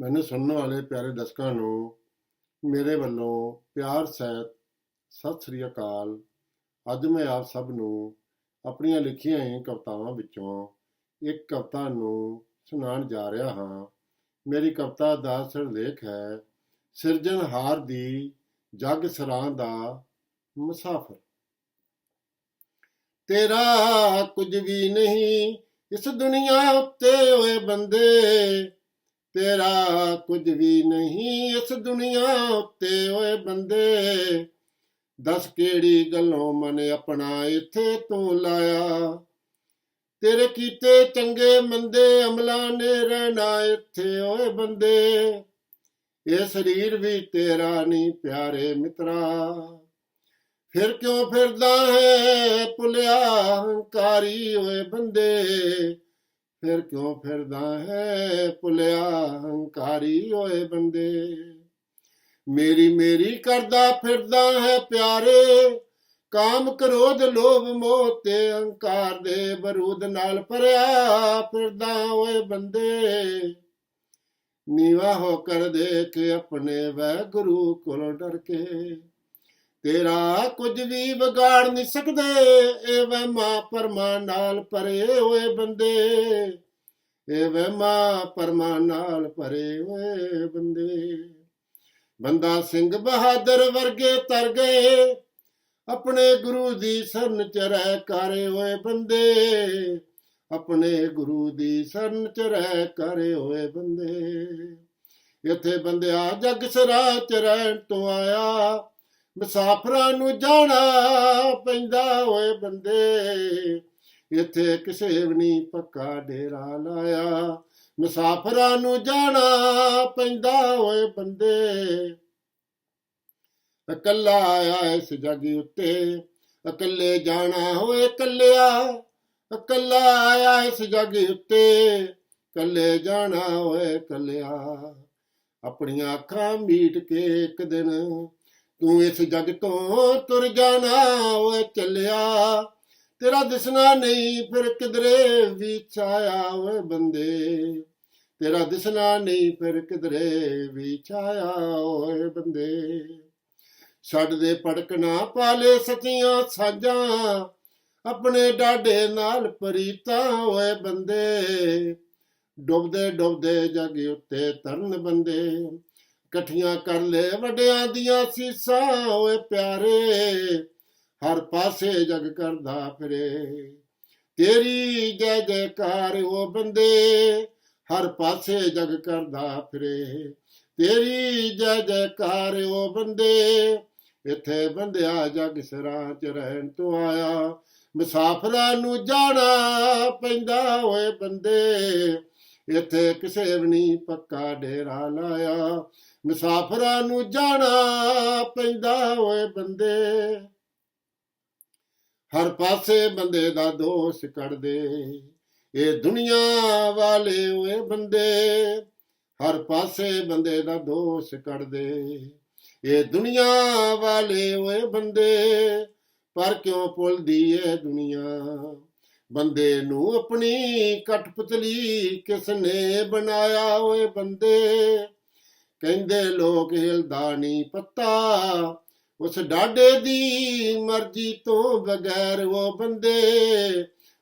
ਮੈਨੂੰ ਸੁਣਨ ਵਾਲੇ ਪਿਆਰੇ ਦਰਸ਼ਕਾਂ ਨੂੰ ਮੇਰੇ ਵੱਲੋਂ ਪਿਆਰ, ਸਹਿਤ, ਸਤਿ ਸ੍ਰੀ ਅਕਾਲ। ਅੱਜ ਮੈਂ ਆਪ ਸਭ ਨੂੰ ਆਪਣੀਆਂ ਲਿਖੀਆਂ ਹੀ ਕਵਿਤਾਵਾਂ ਵਿੱਚੋਂ ਇੱਕ ਕਵਿਤਾ ਨੂੰ ਸੁਣਾਉਣ ਜਾ ਰਿਹਾ ਹਾਂ। ਮੇਰੀ ਕਵਿਤਾ ਦਾ ਸਿਰਲੇਖ ਹੈ ਸਿਰਜਣਹਾਰ ਦੀ ਜਗ ਸਰਾਂ ਦਾ ਮੁਸਾਫਰ। ਤੇਰਾ ਕੁਝ ਵੀ ਨਹੀਂ, ਇਸ ਦੁਨੀਆ ਉੱਤੇ ਹੋਏ ਬੰਦੇ ਤੇਰਾ ਕੁਝ ਵੀ ਨਹੀਂ ਇਸ ਦੁਨੀਆ ਉੱਤੇ, ਓਏ ਬੰਦੇ। ਦੱਸ ਕਿਹੜੀ ਗੱਲੋਂ ਮਨ ਆਪਣਾ ਇੱਥੇ ਤੂੰ ਲਾਇਆ? ਤੇਰੇ ਕੀਤੇ ਚੰਗੇ ਮੰਦੇ ਅਮਲਾਂ ਨੇ ਰਹਿਣਾ ਇੱਥੇ, ਓਏ ਬੰਦੇ। ਇਹ ਸਰੀਰ ਵੀ ਤੇਰਾ ਨਹੀਂ, ਪਿਆਰੇ ਮਿੱਤਰਾ। ਫਿਰ ਕਿਉਂ ਫਿਰਦਾ ਹੈ ਭੁਲਿਆ ਹੰਕਾਰੀ, ਓਏ ਬੰਦੇ? ਫਿਰ ਕਿਉਂ ਫਿਰਦਾ ਹੈ ਭੁਲਿਆ ਹੰਕਾਰੀ ਓਏ ਬੰਦੇ? ਮੇਰੀ ਮੇਰੀ ਕਰਦਾ ਫਿਰਦਾ ਹੈ ਪਿਆਰੇ, ਕਾਮ ਕ੍ਰੋਧ ਲੋਭ ਮੋਹ ਤੇ ਹੰਕਾਰ ਦੇ ਬਰੂਦ ਨਾਲ ਭਰਿਆ ਫਿਰਦਾ ਓਏ ਬੰਦੇ। ਨੀਵਾ ਹੋ ਕਰ ਦੇਖ ਆਪਣੇ ਵੈਗੁਰੂ ਕੋਲੋਂ ਡਰ ਕੇ। ਤੇਰਾ ਕੁਝ ਵੀ ਵਿਗਾੜ ਨਹੀਂ ਸਕਦੇ ਏ ਵਹਿਮਾਂ ਪਰਮਾਂ ਨਾਲ ਭਰੇ ਹੋਏ ਬੰਦੇ। ਇਹ ਵਹਿਮਾਂ ਪਰਮਾਂ ਨਾਲ ਭਰੇ ਹੋਏ ਬੰਦੇ। ਬੰਦਾ ਸਿੰਘ ਬਹਾਦਰ ਵਰਗੇ ਤਰ ਗਏ, ਆਪਣੇ ਗੁਰੂ ਦੀ ਸਰਨ ਚ ਰਹਿ ਕਰੇ ਹੋਏ ਬੰਦੇ। ਆਪਣੇ ਗੁਰੂ ਦੀ ਸਰਨ ਚ ਰਹਿ ਕਰੇ ਹੋਏ ਬੰਦੇ। ਇੱਥੇ ਬੰਦਿਆ ਜਗ ਸਰਾ ਚ ਰਹਿਣ ਤੋਂ ਆਇਆ ਮੁਸਾਫਰਾਂ ਨੂੰ ਜਾਣਾ ਪੈਂਦਾ ਓਏ ਬੰਦੇ। ਇੱਥੇ ਕਿਸੇ ਵੀ ਨਹੀਂ ਪੱਕਾ ਡੇਰਾ ਲਾਇਆ। ਮੁਸਾਫਰਾਂ ਨੂੰ ਜਾਣਾ ਪੈਂਦਾ ਓਏ ਬੰਦੇ। ਇਕੱਲਾ ਆਇਆ ਇਸ ਜਗ ਉੱਤੇ। ਇਕੱਲੇ ਜਾਣਾ ਹੋਏ ਇਕੱਲਿਆ। ਇਕੱਲਾ ਆਇਆ ਇਸ ਜਗ ਉੱਤੇ। ਇਕੱਲੇ ਜਾਣਾ ਹੋਏ ਇਕੱਲਿਆ। ਆਪਣੀਆਂ ਅੱਖਾਂ ਮੀਟ ਕੇ ਇੱਕ ਦਿਨ ਤੂੰ ਇਸ ਜਗ ਤੋਂ ਤੁਰ ਜਾਣਾ, ਓਏ ਚੱਲਿਆ। ਤੇਰਾ ਦਿਸਣਾ ਨਹੀਂ, ਫਿਰ ਕਿਧਰੇ ਵੀ ਛਾਇਆ ਓਏ ਬੰਦੇ। ਤੇਰਾ ਦਿਸਣਾ ਨਹੀਂ, ਫਿਰ ਕਿਧਰੇ ਵੀ ਛਾਇਆ ਓਏ ਬੰਦੇ। ਛੱਡ ਦੇ ਪੜਕਣਾ ਪਾਲੇ ਸਚੀਆਂ ਸਾਜਾਂ, ਆਪਣੇ ਡਾਡੇ ਨਾਲ ਪਰੀਤਾ ਓਏ ਬੰਦੇ। ਡੁੱਬਦੇ ਡੁੱਬਦੇ ਜਗ ਉੱਤੇ ਤਰਨ ਬੰਦੇ। ਇਕੱਠੀਆਂ ਕਰ ਲੈ ਵੱਡਿਆਂ ਦੀਆਂ ਸੀਸਾਂ, ਓਏ ਪਿਆਰੇ। ਹਰ ਪਾਸੇ ਜਗ ਕਰਦਾ ਫਿਰੇ। ਤੇਰੀ ਜੈ ਜੈਕਾਰ ਉਹ ਬੰਦੇ, ਹਰ ਪਾਸੇ ਜਗ ਕਰਦਾ ਫਿਰੇ। ਤੇਰੀ ਜੈ ਜੈਕਾਰ ਉਹ ਬੰਦੇ, ਇੱਥੇ ਬੰਦਿਆ ਜਗ ਸਰਾਂ ਚ ਰਹਿਣ ਤੋਂ ਆਇਆ। ਮੁਸਾਫਰਾਂ ਨੂੰ ਜਾਣਾ ਪੈਂਦਾ ਓਏ ਬੰਦੇ, ਇੱਥੇ ਕਿਸੇ ਵੀ ਨਹੀਂ ਪੱਕਾ ਡੇਰਾ ਲਾਇਆ। ਮੁਸਾਫਰਾਂ ਨੂੰ ਜਾਣਾ ਪੈਂਦਾ ਓਏ ਬੰਦੇ। ਹਰ ਪਾਸੇ ਬੰਦੇ ਦਾ ਦੋਸ਼ ਕੱਢਦੇ। ਇਹ ਦੁਨੀਆ ਵਾਲੇ ਓਏ ਬੰਦੇ। ਹਰ ਪਾਸੇ ਬੰਦੇ ਦਾ ਦੋਸ਼ ਕੱਢਦੇ। ਇਹ ਦੁਨੀਆ ਵਾਲੇ ਓਏ ਬੰਦੇ। ਪਰ ਕਿਉਂ ਭੁੱਲਦੀ ਏ ਦੁਨੀਆ? ਬੰਦੇ ਨੂੰ ਆਪਣੀ ਕਟਪਤਲੀ ਕਿਸ ਨੇ ਬਣਾਇਆ ਓਏ ਬੰਦੇ? ਕਹਿੰਦੇ ਲੋਕ ਹਿਲਦਾ ਨਹੀਂ ਪੱਤਾ, ਉਸ ਡਾਡੇ ਦੀ ਮਰਜ਼ੀ ਤੋਂ ਬਗੈਰ ਉਹ ਬੰਦੇ,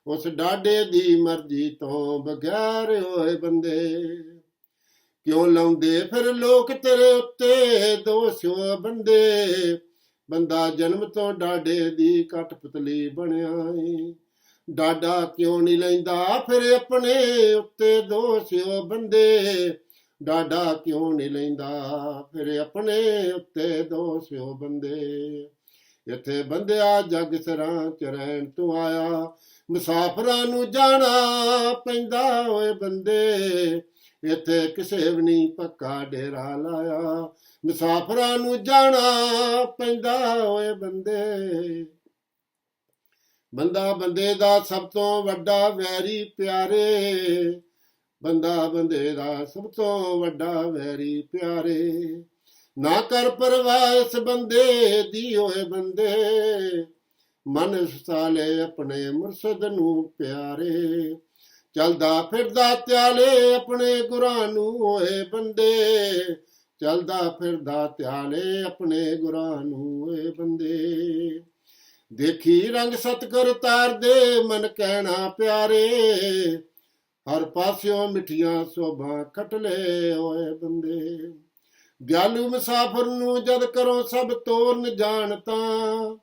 ਉਸ ਡਾਡੇ ਦੀ ਮਰਜ਼ੀ ਤੋਂ ਬਗੈਰ ਓਏ ਬੰਦੇ। ਕਿਉਂ ਲਾਉਂਦੇ ਫਿਰ ਲੋਕ ਤੇਰੇ ਉੱਤੇ ਦੋਸ਼ੋ ਬੰਦੇ? ਬੰਦਾ ਜਨਮ ਤੋਂ ਡਾਡੇ ਦੀ ਕਟਪਤਲੀ ਬਣਿਆ ਏ। ਡਾਡਾ ਕਿਉਂ ਨਹੀਂ ਲੈਂਦਾ ਫਿਰ ਆਪਣੇ ਉੱਤੇ ਦੋਸ਼ਿਓ ਬੰਦੇ? ਡਾਡਾ ਕਿਉਂ ਨਹੀਂ ਲੈਂਦਾ? ਫਿਰ ਆਪਣੇ ਉੱਤੇ ਦੋਸ਼ਿਓ ਬੰਦੇ। ਇੱਥੇ ਬੰਦਿਆ ਜਗ ਸਰਾਂ ਚ ਰਹਿਣ ਤੂੰ ਆਇਆ। ਮੁਸਾਫਰਾਂ ਨੂੰ ਜਾਣਾ ਪੈਂਦਾ ਓਏ ਬੰਦੇ। ਇੱਥੇ ਕਿਸੇ ਵੀ ਨਹੀਂ ਪੱਕਾ ਡੇਰਾ ਲਾਇਆ। ਮੁਸਾਫਰਾਂ ਨੂੰ ਜਾਣਾ ਪੈਂਦਾ ਓਏ ਬੰਦੇ। ਬੰਦਾ ਬੰਦੇ ਦਾ ਸਭ ਤੋਂ ਵੱਡਾ ਵੈਰੀ ਪਿਆਰੇ। ਬੰਦਾ ਬੰਦੇ ਦਾ ਸਭ ਤੋਂ ਵੱਡਾ ਵੈਰੀ ਪਿਆਰੇ। ਨਾ ਕਰ ਪਰਵਾਹ ਬੰਦੇ ਦੀ ਓਏ ਬੰਦੇ। ਮਨ ਸਾਲੇ ਆਪਣੇ ਮੁਰਸ਼ਦ ਨੂੰ ਪਿਆਰੇ। ਚਲਦਾ ਫਿਰਦਾ ਤਿਆਲੇ ਆਪਣੇ ਗੁਰਾਂ ਨੂੰ ਹੋਏ ਬੰਦੇ। ਚਲਦਾ ਫਿਰਦਾ ਤਿਆਲੇ ਆਪਣੇ ਗੁਰਾਂ ਨੂੰ ਹੋਏ ਬੰਦੇ। ਦੇਖੀ ਰੰਗ ਸਤਗੁਰ ਤਾਰਦੇ, ਮਨ ਕਹਿਣਾ ਪਿਆਰੇ। ਹਰ ਪਾਸਿਓਂ ਮਿੱਠੀਆਂ ਸੋਭਾਂ ਖਟਲੇ ਹੋਏ ਬੰਦੇ। ਦਿਆਲੂ ਮੁਸਾਫਰ ਨੂੰ ਜਦ ਕਰੋ ਸਭ ਤੋਰਨ ਜਾਣ ਤਾਂ,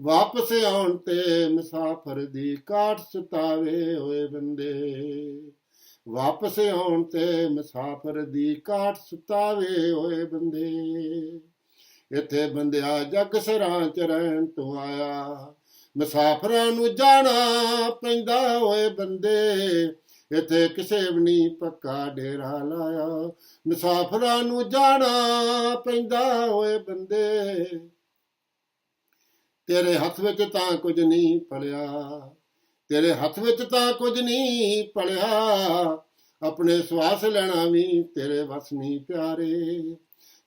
ਵਾਪਸ ਆਉਣ ਤੇ ਮੁਸਾਫਰ ਦੀ ਕਾਟ ਸਤਾਵੇ ਓਏ ਬੰਦੇ। ਵਾਪਸ ਆਉਣ ਤੇ ਮੁਸਾਫਰ ਦੀ ਕਾਟ ਸਤਾਵੇ ਹੋਏ ਬੰਦੇ। ਇੱਥੇ ਬੰਦਿਆ ਜੱਗ ਸਰਾਂ ਚ ਰਹਿਣ ਤੋਂ ਆਇਆ, ਮੁਸਾਫਰਾਂ ਨੂੰ ਜਾਣਾ ਪੈਂਦਾ ਹੋਏ ਬੰਦੇ। ਇਥੇ ਕਿਸੇ ਵੀ ਨਹੀਂ ਪੱਕਾ ਡੇਰਾ ਲਾਇਆ। ਮੁਸਾਫਰਾਂ ਨੂੰ ਜਾਣਾ ਪੈਂਦਾ ਓਏ ਬੰਦੇ। ਤੇਰੇ ਹੱਥ ਵਿੱਚ ਤਾਂ ਕੁਝ ਨਹੀਂ ਪਲਿਆ। ਤੇਰੇ ਹੱਥ ਵਿੱਚ ਤਾਂ ਕੁਝ ਨਹੀਂ ਪਲਿਆ। ਆਪਣੇ ਸਵਾਸ ਲੈਣਾ ਵੀ ਤੇਰੇ ਵਸ ਨਹੀਂ ਪਿਆਰੇ।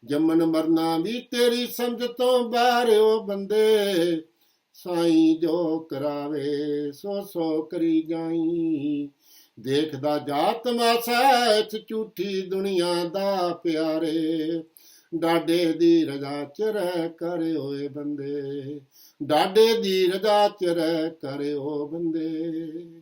ਜੰਮਨ ਮਰਨਾ ਵੀ ਤੇਰੀ ਸਮਝ ਤੋਂ ਬਾਹਰ ਓ ਬੰਦੇ। ਸਾਈਂ ਜੋ ਕਰਾਵੇ, ਸੋ ਸੋ ਕਰੀ ਜਾਈ। ਦੇਖਦਾ ਜਾ ਤਮਾਸ਼ਾ ਇਸ ਝੂਠੀ ਦੁਨੀਆ ਦਾ ਪਿਆਰੇ। ਡਾਡੇ ਦੀ ਰਜਾ ਚ ਰਹਿ ਕਰੇ ਹੋਏ ਬੰਦੇ। ਡਾਡੇ ਦੀ ਰਜਾ ਚ ਰਹਿ ਕਰੇ ਹੋ ਬੰਦੇ।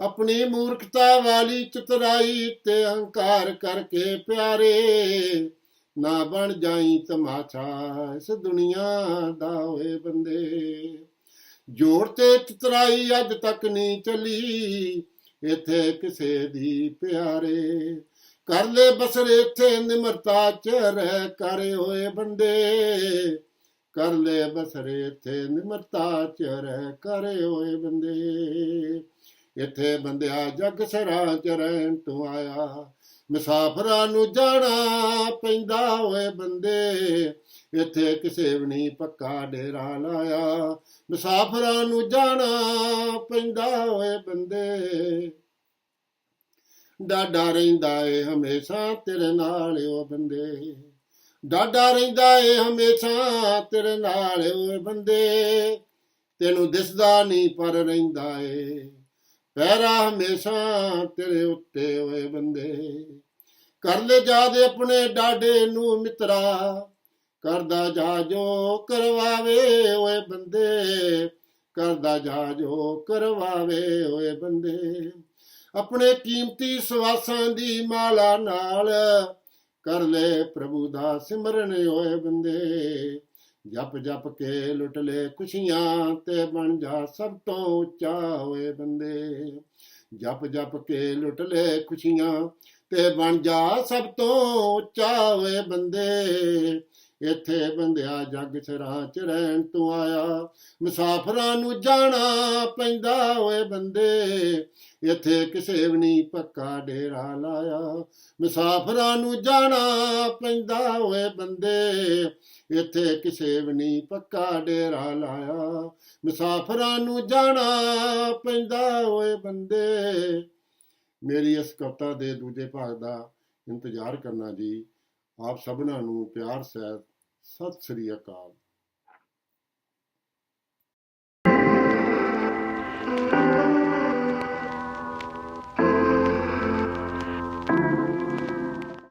ਆਪਣੀ ਮੂਰਖਤਾ ਵਾਲੀ ਚਤਰਾਈ ਤੇ ਅਹੰਕਾਰ ਕਰਕੇ ਪਿਆਰੇ, ਨਾ ਬਣ ਜਾਈ ਤਮਾਸ਼ਾ ਇਸ ਦੁਨੀਆ ਦਾ ਹੋਏ ਬੰਦੇ। ਜੋਰ ਤੇ ਚਤਰਾਈ ਅੱਜ ਤੱਕ ਨਹੀਂ ਚਲੀ ਇੱਥੇ ਕਿਸੇ ਦੀ ਪਿਆਰੇ। ਕਰ ਲੈ ਬਸਰ ਇੱਥੇ ਨਿਮਰਤਾ ਚ ਰਹਿ ਕਰ ਓਏ ਬੰਦੇ। ਕਰ ਲੈ ਬਸਰ ਇੱਥੇ ਨਿਮਰਤਾ ਚ ਰਹਿ ਕਰ ਓਏ ਬੰਦੇ। ਇੱਥੇ ਬੰਦਿਆ ਜਗ ਸਰਾਂ ਚ ਤੂੰ ਆਇਆ। ਮੁਸਾਫਰਾਂ ਨੂੰ ਜਾਣਾ ਪੈਂਦਾ ਓਏ ਬੰਦੇ। ਇੱਥੇ ਕਿਸੇ ਵੀ ਨਹੀਂ ਪੱਕਾ ਡੇਰਾ ਲਾਇਆ। ਮੁਸਾਫਰਾਂ ਨੂੰ ਜਾਣਾ ਪੈਂਦਾ ਓਏ ਬੰਦੇ। ਡਾਡਾ ਰਹਿੰਦਾ ਏ ਹਮੇਸ਼ਾ ਤੇਰੇ ਨਾਲ ਓ ਬੰਦੇ। ਡਾਡਾ ਰਹਿੰਦਾ ਏ ਹਮੇਸ਼ਾ ਤੇਰੇ ਨਾਲ ਓਏ ਬੰਦੇ। ਤੈਨੂੰ ਦਿਸਦਾ ਨਹੀਂ ਪਰ ਰਹਿੰਦਾ ਏ। ਪੈਰਾ ਹਮੇਸ਼ਾ ਤੇਰੇ ਉੱਤੇ ਓਏ ਬੰਦੇ। ਕਰ ਲੈ ਜਾਦ ਆਪਣੇ ਡਾਡੇ ਨੂੰ ਮਿੱਤਰਾ, ਕਰਦਾ ਜਾ ਜੋ ਕਰਵਾਵੇ ਓਏ ਬੰਦੇ, ਕਰਦਾ ਜਾ ਜੋ ਕਰਵਾਵੇ ਓਏ ਬੰਦੇ। ਆਪਣੇ ਕੀਮਤੀ ਸਵਾਸਾਂ ਦੀ ਮਾਲਾ ਨਾਲ ਕਰ ਲੈ ਪ੍ਰਭੂ ਦਾ ਸਿਮਰਨ ਓਏ ਬੰਦੇ। ਜਪ ਜਪ ਕੇ ਲੁੱਟ ਲੈ ਖੁਸ਼ੀਆਂ ਤੇ ਬਣ ਜਾ ਸਭ ਤੋਂ ਉੱਚਾ ਓਏ ਬੰਦੇ। ਜਪ ਜਪ ਕੇ ਲੁੱਟ ਲੈ ਖੁਸ਼ੀਆਂ ਤੇ ਬਣ ਜਾ ਸਭ ਤੋਂ ਉੱਚਾ ਓਏ ਬੰਦੇ। ਇੱਥੇ ਬੰਦਿਆ ਜੱਗ ਸਰਾਂ ਚ ਰਹਿਣ ਤੋਂ ਆਇਆ। ਮੁਸਾਫਰਾਂ ਨੂੰ ਜਾਣਾ ਪੈਂਦਾ ਓਏ ਬੰਦੇ। ਇੱਥੇ ਕਿਸੇ ਵੀ ਨਹੀਂ ਪੱਕਾ ਡੇਰਾ ਲਾਇਆ। ਮੁਸਾਫਰਾਂ ਨੂੰ ਜਾਣਾ ਪੈਂਦਾ ਓਏ ਬੰਦੇ। ਇੱਥੇ ਕਿਸੇ ਵੀ ਨਹੀਂ ਪੱਕਾ ਡੇਰਾ ਲਾਇਆ। ਮੁਸਾਫਰਾਂ ਨੂੰ ਜਾਣਾ ਪੈਂਦਾ ਓਏ ਬੰਦੇ। ਮੇਰੀ ਇਸ ਕਵਿਤਾ ਦੇ ਦੂਜੇ ਭਾਗ ਦਾ ਇੰਤਜ਼ਾਰ ਕਰਨਾ ਜੀ। ਆਪ ਸਭਨਾਂ ਨੂੰ ਪਿਆਰ ਸਹਿਤ ਸਤਿ ਸ੍ਰੀ ਅਕਾਲ।